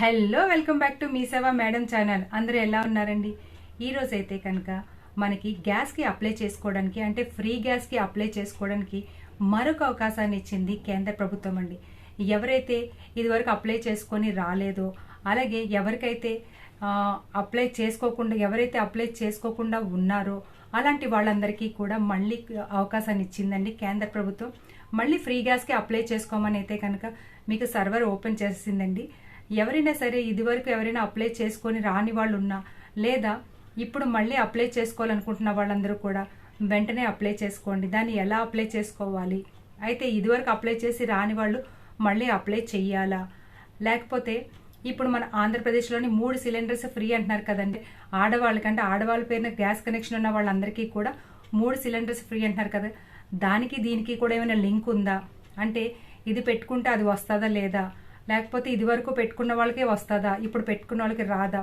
Hello welcome back to Mee Seva madam channel. అందరూ ఎలా ఉన్నారండి? ఈరోజు అయితే కనుక మనకి గ్యాస్కి అప్లై చేసుకోవడానికి అంటే ఫ్రీ గ్యాస్కి అప్లై చేసుకోవడానికి మరొక అవకాశాన్ని ఇచ్చింది కేంద్ర ప్రభుత్వం అండి. ఎవరైతే ఇదివరకు అప్లై చేసుకొని రాలేదో అలాగే ఎవరికైతే అప్లై చేసుకోకుండా ఎవరైతే అప్లై చేసుకోకుండా ఉన్నారో అలాంటి వాళ్ళందరికీ కూడా మళ్ళీ అవకాశాన్ని ఇచ్చిందండి కేంద్ర ప్రభుత్వం. మళ్ళీ ఫ్రీ గ్యాస్కి అప్లై చేసుకోమని అయితే కనుక మీకు సర్వర్ ఓపెన్ చేసిందండి. ఎవరైనా సరే ఇదివరకు ఎవరైనా అప్లై చేసుకొని రాని వాళ్ళు ఉన్నా లేదా ఇప్పుడు మళ్ళీ అప్లై చేసుకోవాలనుకుంటున్న వాళ్ళందరూ కూడా వెంటనే అప్లై చేసుకోండి. దాన్ని ఎలా అప్లై చేసుకోవాలి? అయితే ఇదివరకు అప్లై చేసి రాని వాళ్ళు మళ్ళీ అప్లై చెయ్యాలా? లేకపోతే ఇప్పుడు మన ఆంధ్రప్రదేశ్లోని మూడు సిలిండర్స్ ఫ్రీ అంటున్నారు కదండి. ఆడవాళ్ళకంటే ఆడవాళ్ళ పేరున గ్యాస్ కనెక్షన్ ఉన్న వాళ్ళందరికీ కూడా మూడు సిలిండర్స్ ఫ్రీ అంటున్నారు కదా. దానికి దీనికి కూడా ఏమైనా లింక్ ఉందా? అంటే ఇది పెట్టుకుంటే అది వస్తుందా లేదా? లేకపోతే ఇది వరకు పెట్టుకున్న వాళ్ళకే వస్తుందా? ఇప్పుడు పెట్టుకున్న వాళ్ళకి రాదా?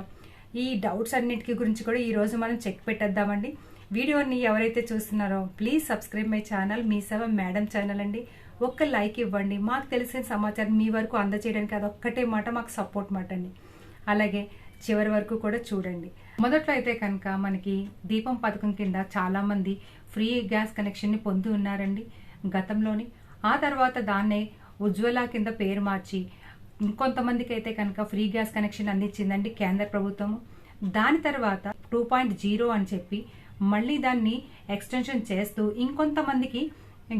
ఈ డౌట్స్ అన్నిటికీ గురించి కూడా ఈ రోజు మనం చెక్ పెట్టేద్దామండి. వీడియోని ఎవరైతే చూస్తున్నారో please subscribe my channel Mee Seva madam channel అండి. ఒక్క లైక్ ఇవ్వండి. మాకు తెలిసిన సమాచారం మీ వరకు అందజేయడానికి అదొక్కటే మాట మాకు సపోర్ట్ మాట అండి. అలాగే చివరి వరకు కూడా చూడండి. మొదట్లో అయితే కనుక మనకి దీపం పథకం కింద చాలా మంది ఫ్రీ గ్యాస్ కనెక్షన్ని పొంది ఉన్నారండి గతంలోని. ఆ తర్వాత దాన్నే ఉజ్వల కింద పేరు మార్చి ఇంకొంతమందికి అయితే కనుక ఫ్రీ గ్యాస్ కనెక్షన్ అందించిందండి కేంద్ర ప్రభుత్వం దాని తర్వాత టూ పాయింట్ జీరో అని చెప్పి మళ్ళీ దాన్ని ఎక్స్టెన్షన్ చేస్తూ ఇంకొంతమందికి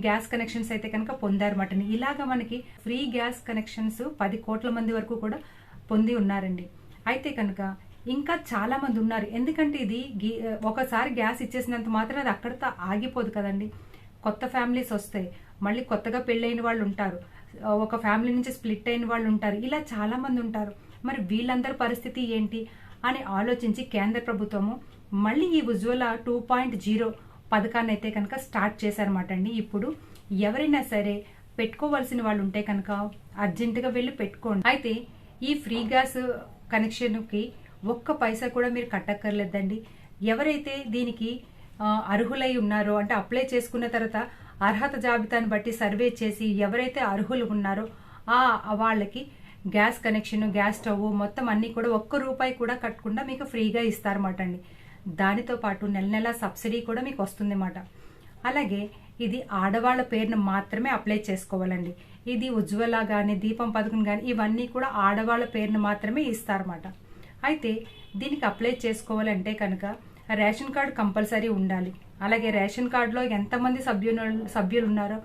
గ్యాస్ కనెక్షన్స్ అయితే కనుక పొందారన్నమాట ఇలాగ మనకి ఫ్రీ గ్యాస్ కనెక్షన్స్ పది కోట్ల మంది వరకు కూడా పొంది ఉన్నారండి. అయితే కనుక ఇంకా చాలా మంది ఉన్నారు. ఎందుకంటే ఇది ఒకసారి గ్యాస్ ఇచ్చేసినంత మాత్రం అది అక్కడితో ఆగిపోదు కదండి. కొత్త ఫ్యామిలీస్ వస్తాయి. మళ్ళీ కొత్తగా పెళ్ళైన వాళ్ళు ఉంటారు. ఒక ఫ్యామిలీ నుంచి స్ప్లిట్ అయిన వాళ్ళు ఉంటారు. ఇలా చాలా మంది ఉంటారు. మరి వీళ్ళందరి పరిస్థితి ఏంటి అని ఆలోచించి కేంద్ర ప్రభుత్వము మళ్ళీ ఈ ఉజ్వల టూ పాయింట్ జీరో పథకాన్ని అయితే కనుక స్టార్ట్ చేశారన్నమాట అండి. ఇప్పుడు ఎవరైనా సరే పెట్టుకోవాల్సిన వాళ్ళు ఉంటే కనుక అర్జెంటుగా వెళ్ళి పెట్టుకోండి. అయితే ఈ ఫ్రీ గ్యాస్ కనెక్షన్కి ఒక్క పైసా కూడా మీరు కట్టక్కర్లేదండి. ఎవరైతే దీనికి అర్హులై ఉన్నారో అంటే అప్లై చేసుకున్న తర్వాత అర్హత జాబితాను బట్టి సర్వే చేసి ఎవరైతే అర్హులు ఉన్నారో ఆ వాళ్ళకి గ్యాస్ కనెక్షన్ గ్యాస్ స్టవ్ మొత్తం అన్నీ కూడా ఒక్క రూపాయి కూడా కట్టకుండా మీకు ఫ్రీగా ఇస్తారన్నమాట అండి. దానితో పాటు నెల నెల సబ్సిడీ కూడా మీకు వస్తుంది అన్నమాట అలాగే ఇది ఆడవాళ్ళ పేరును మాత్రమే అప్లై చేసుకోవాలండి. ఇది ఉజ్వల కానీ దీపం పథకం కానీ ఇవన్నీ కూడా ఆడవాళ్ళ పేరును మాత్రమే ఇస్తారన్నమాట. అయితే దీనికి అప్లై చేసుకోవాలంటే కనుక రేషన్ కార్డు కంపల్సరీ ఉండాలి. అలాగే రేషన్ కార్డులో ఎంతమంది సభ్యులు సభ్యులు ఉన్నారో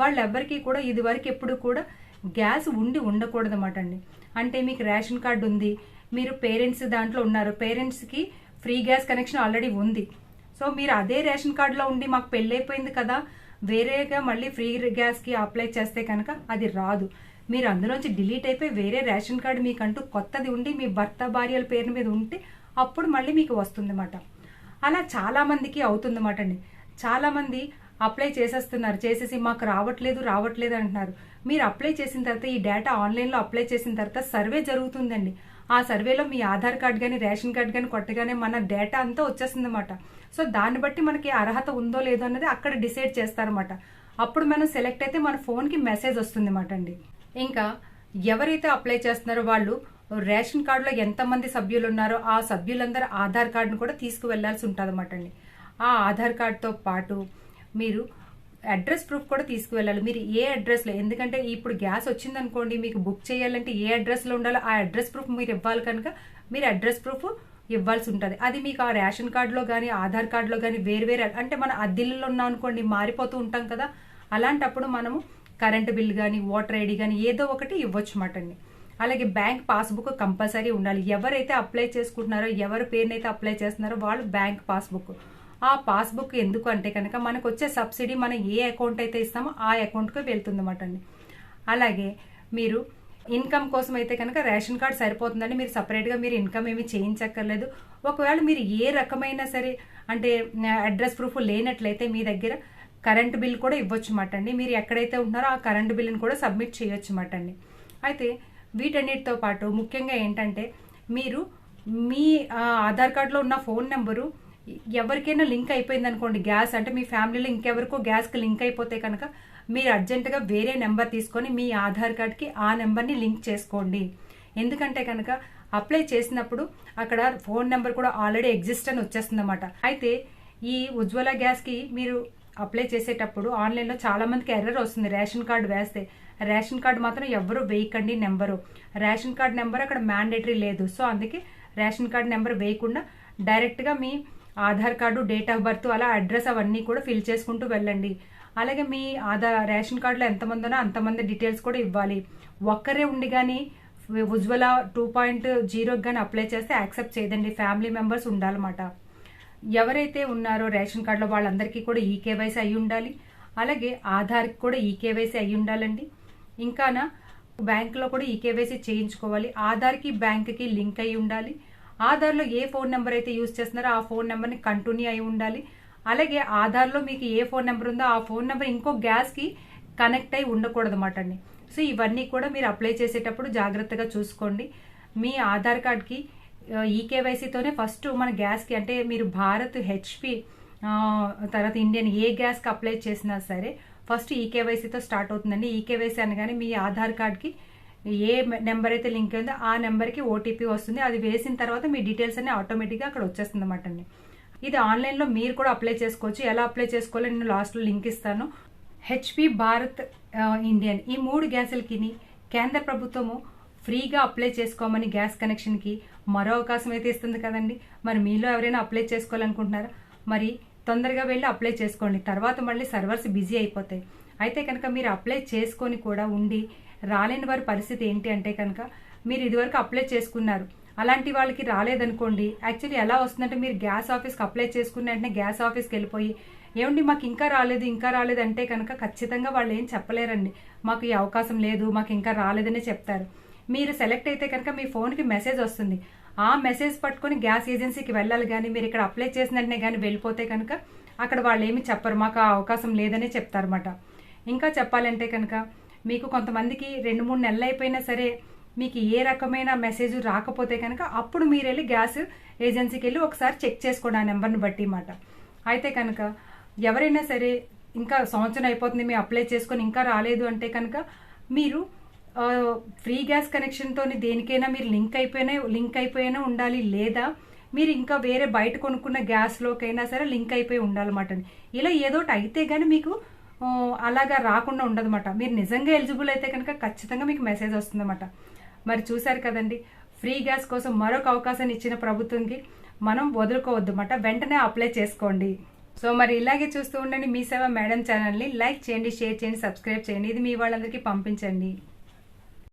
వాళ్ళెవ్వరికీ కూడా ఇదివరకు ఎప్పుడు కూడా గ్యాస్ ఉండి ఉండకూడదు అండి. అంటే మీకు రేషన్ కార్డు ఉంది మీరు పేరెంట్స్ దాంట్లో ఉన్నారు పేరెంట్స్కి ఫ్రీ గ్యాస్ కనెక్షన్ ఆల్రెడీ ఉంది. సో మీరు అదే రేషన్ కార్డులో ఉండి మాకు పెళ్ళైపోయింది కదా వేరేగా మళ్ళీ ఫ్రీ గ్యాస్కి అప్లై చేస్తే కనుక అది రాదు. మీరు అందులోంచి డిలీట్ అయిపోయి వేరే రేషన్ కార్డు మీకంటూ కొత్తది ఉండి మీ భర్త భార్యల పేరు మీద ఉంటే అప్పుడు మళ్ళీ మీకు వస్తుంది అన్నమాట అలా చాలామందికి అవుతుందన్నమాట అండి చాలామంది అప్లై చేసేస్తున్నారు. చేసేసి మాకు రావట్లేదు రావట్లేదు అంటున్నారు. మీరు అప్లై చేసిన తర్వాత ఈ డేటా ఆన్లైన్లో అప్లై చేసిన తర్వాత సర్వే జరుగుతుందండి. ఆ సర్వేలో మీ ఆధార్ కార్డ్ కానీ రేషన్ కార్డ్ కానీ కొట్టగానే మన డేటా అంతా వచ్చేస్తుంది అనమాట సో దాన్ని బట్టి మనకి అర్హత ఉందో లేదో అనేది అక్కడ డిసైడ్ చేస్తారన్నమాట. అప్పుడు మనం సెలెక్ట్ అయితే మన ఫోన్కి మెసేజ్ వస్తుంది అన్నమాట అండి ఇంకా ఎవరైతే అప్లై చేస్తున్నారో వాళ్ళు రేషన్ కార్డులో ఎంతమంది సభ్యులు ఉన్నారో ఆ సభ్యులందరూ ఆధార్ కార్డును కూడా తీసుకువెళ్ళాల్సి ఉంటుంది అనమాట అండి. ఆ ఆధార్ కార్డుతో పాటు మీరు అడ్రస్ ప్రూఫ్ కూడా తీసుకువెళ్ళాలి. మీరు ఏ అడ్రస్లో ఎందుకంటే ఇప్పుడు గ్యాస్ వచ్చిందనుకోండి మీకు బుక్ చేయాలంటే ఏ అడ్రస్లో ఉండాలో ఆ అడ్రస్ ప్రూఫ్ మీరు ఇవ్వాలి కనుక మీరు అడ్రస్ ప్రూఫ్ ఇవ్వాల్సి ఉంటుంది. అది మీకు ఆ రేషన్ కార్డులో కానీ ఆధార్ కార్డులో కానీ వేరు వేరే అంటే మన అద్దిల్లో ఉన్నాం అనుకోండి మారిపోతూ ఉంటాం కదా అలాంటప్పుడు మనము కరెంటు బిల్ కానీ వాటర్ ఐడి కానీ ఏదో ఒకటి ఇవ్వచ్చు మాట అండి. అలాగే బ్యాంక్ పాస్బుక్ కంపల్సరీ ఉండాలి. ఎవరైతే అప్లై చేసుకుంటున్నారో ఎవరి పేరునైతే అప్లై చేస్తున్నారో వాళ్ళు బ్యాంక్ పాస్బుక్. ఆ పాస్బుక్ ఎందుకు అంటే కనుక మనకు వచ్చే సబ్సిడీ మనం ఏ అకౌంట్ అయితే ఇస్తామో ఆ అకౌంట్కి వెళ్తుంది అన్నమాట అండి. అలాగే మీరు ఇన్కమ్ కోసం అయితే కనుక రేషన్ కార్డ్ సరిపోతుందండి. మీరు సపరేట్గా మీరు ఇన్కమ్ ఏమి చేయించక్కర్లేదు. ఒకవేళ మీరు ఏ రకమైన సరే అంటే అడ్రస్ ప్రూఫ్ లేనట్లయితే మీ దగ్గర కరెంట్ బిల్ కూడా ఇవ్వచ్చు అండి. మీరు ఎక్కడైతే ఉంటున్నారో ఆ కరెంట్ బిల్ని కూడా సబ్మిట్ చేయొచ్చు అండి. అయితే వీటన్నిటితో పాటు ముఖ్యంగా ఏంటంటే మీరు మీ ఆధార్ కార్డులో ఉన్న ఫోన్ నెంబరు ఎవరికైనా లింక్ అయిపోయింది అనుకోండి గ్యాస్ అంటే మీ ఫ్యామిలీలో ఇంకెవరికో గ్యాస్కి లింక్ అయిపోతే కనుక మీరు అర్జెంటుగా వేరే నెంబర్ తీసుకొని మీ ఆధార్ కార్డ్కి ఆ నెంబర్ని లింక్ చేసుకోండి. ఎందుకంటే కనుక అప్లై చేసినప్పుడు అక్కడ ఫోన్ నెంబర్ కూడా ఆల్రెడీ ఎగ్జిస్ట్ అని వచ్చేస్తుంది అనమాట అయితే ఈ ఉజ్వల గ్యాస్కి మీరు అప్లై చేసేటప్పుడు ఆన్లైన్లో చాలామందికి ఎర్రర్ వస్తుంది. రేషన్ కార్డు వేస్తే రేషన్ కార్డు మాత్రం ఎవరు వేయకండి నెంబరు. రేషన్ కార్డు నెంబర్ అక్కడ మ్యాండేటరీ లేదు. సో అందుకే రేషన్ కార్డు నెంబర్ వేయకుండా డైరెక్ట్గా మీ Aadhaar card date of birth అలా అడ్రస్ అవన్నీ కూడా ఫిల్ చేసుకుంటూ వెళ్ళండి. అలాగే మీ ఆధార్ రేషన్ కార్డులో ఎంతమంది ఉన్నా అంతమంది డీటెయిల్స్ కూడా ఇవ్వాలి. ఒక్కరే ఉండి కానీ ఉజ్వల టూ పాయింట్ జీరోకి కానీ అప్లై చేస్తే యాక్సెప్ట్ చేయదండి. ఫ్యామిలీ మెంబర్స్ ఉండాలన్నమాట. ఎవరైతే ఉన్నారో రేషన్ కార్డులో వాళ్ళందరికీ కూడా ఈ కేవైసీ అయి ఉండాలి అలాగే ఆధార్కి కూడా ఈ కేవైసీ అయి ఉండాలండి ఇంకానా బ్యాంకులో కూడా ఈ కేవైసీ చేయించుకోవాలి. ఆధార్కి బ్యాంక్కి లింక్ అయి ఉండాలి. ఆధార్లో ఏ ఫోన్ నెంబర్ అయితే యూజ్ చేస్తున్నారో ఆ ఫోన్ నెంబర్ని కంటిన్యూ అయి ఉండాలి. అలాగే ఆధార్లో మీకు ఏ ఫోన్ నెంబర్ ఉందో ఆ ఫోన్ నెంబర్ ఇంకో గ్యాస్కి కనెక్ట్ అయి ఉండకూడదు అన్నమాట అండి. సో ఇవన్నీ కూడా మీరు అప్లై చేసేటప్పుడు జాగ్రత్తగా చూసుకోండి. మీ ఆధార్ కార్డ్కి ఈ కేవైసీతోనే ఫస్ట్ మన గ్యాస్కి అంటే మీరు భారత్ హెచ్పి తర్వాత ఇండియన్ ఏ గ్యాస్కి అప్లై చేసినా సరే ఫస్ట్ ఈ కేవైసీతో స్టార్ట్ అవుతుందండి. ఈ కేవైసీ అనగానే మీ ఆధార్ కార్డ్కి ఏ నెంబర్ అయితే లింక్ అయిందో ఆ నెంబర్కి ఓటీపీ వస్తుంది. అది వేసిన తర్వాత మీ డీటెయిల్స్ అన్ని ఆటోమేటిక్గా అక్కడ వచ్చేస్తుంది అనమాట అండి. ఇది ఆన్లైన్లో మీరు కూడా అప్లై చేసుకోవచ్చు. ఎలా అప్లై చేసుకోవాలో నేను లాస్ట్లో లింక్ ఇస్తాను. హెచ్పి భారత్ ఇండియన్ ఈ మూడు గ్యాసులకిని కేంద్ర ప్రభుత్వము ఫ్రీగా అప్లై చేసుకోమని గ్యాస్ కనెక్షన్కి మరో అవకాశం అయితే ఇస్తుంది కదండి. మరి మీలో ఎవరైనా అప్లై చేసుకోవాలనుకుంటున్నారా? మరి తొందరగా వెళ్ళి అప్లై చేసుకోండి. తర్వాత మళ్ళీ సర్వర్స్ బిజీ అయిపోతాయి. అయితే కనుక మీరు అప్లై చేసుకొని కూడా ఉండి రాలేని వారి పరిస్థితి ఏంటి అంటే కనుక మీరు ఇదివరకు అప్లై చేసుకున్నారు. అలాంటి వాళ్ళకి రాలేదనుకోండి. యాక్చువల్లీ ఎలా వస్తుందంటే మీరు గ్యాస్ ఆఫీస్కి అప్లై చేసుకున్న వెంటనే గ్యాస్ ఆఫీస్కి వెళ్ళిపోయి ఏమండి మాకు ఇంకా రాలేదు ఇంకా రాలేదు అంటే కనుక ఖచ్చితంగా వాళ్ళు ఏం చెప్పలేరండి. మాకు ఈ అవకాశం లేదు మాకు ఇంకా రాలేదనే చెప్తారు. మీరు సెలెక్ట్ అయితే కనుక మీ ఫోన్కి మెసేజ్ వస్తుంది. ఆ మెసేజ్ పట్టుకొని గ్యాస్ ఏజెన్సీకి వెళ్ళాలి కానీ మీరు ఇక్కడ అప్లై చేసిన వెంటనే కానీ వెళ్ళిపోతే కనుక అక్కడ వాళ్ళు ఏమి చెప్పరు. మాకు ఆ అవకాశం లేదనే చెప్తారన్నమాట. ఇంకా చెప్పాలంటే కనుక మీకు కొంతమందికి రెండు మూడు నెలలు అయిపోయినా సరే మీకు ఏ రకమైన మెసేజ్ రాకపోతే కనుక అప్పుడు మీరు వెళ్ళి గ్యాస్ ఏజెన్సీకి వెళ్ళి ఒకసారి చెక్ చేసుకోండి ఆ నెంబర్ని బట్టి మాట అయితే కనుక ఎవరైనా సరే ఇంకా సంవత్సరం అయిపోతుంది మీరు అప్లై చేసుకొని ఇంకా రాలేదు అంటే కనుక మీరు ఫ్రీ గ్యాస్ కనెక్షన్తో దేనికైనా మీరు లింక్ అయిపోయినా లింక్ అయిపోయినా ఉండాలి లేదా మీరు ఇంకా వేరే బయట కొనుక్కున్న గ్యాస్లోకైనా సరే లింక్ అయిపోయి ఉండాలన్నమాట ఇలా ఏదో ఒకటి అయితే కానీ మీకు అలాగా రాకుండా ఉండదన్నమాట. మీరు నిజంగా ఎలిజిబుల్ అయితే కనుక ఖచ్చితంగా మీకు మెసేజ్ వస్తుందన్నమాట. మరి చూశారు కదండి ఫ్రీ గ్యాస్ కోసం మరొక అవకాశాన్ని ఇచ్చిన ప్రభుత్వంకి మనం వదులుకోవద్దు అన్నమాట వెంటనే అప్లై చేసుకోండి. సో మరి ఇలాగే చూస్తూ ఉండండి మీ సేవ మేడం ఛానల్ని. లైక్ చేయండి షేర్ చేయండి సబ్స్క్రైబ్ చేయండి. ఇది మీ వాళ్ళందరికీ పంపించండి.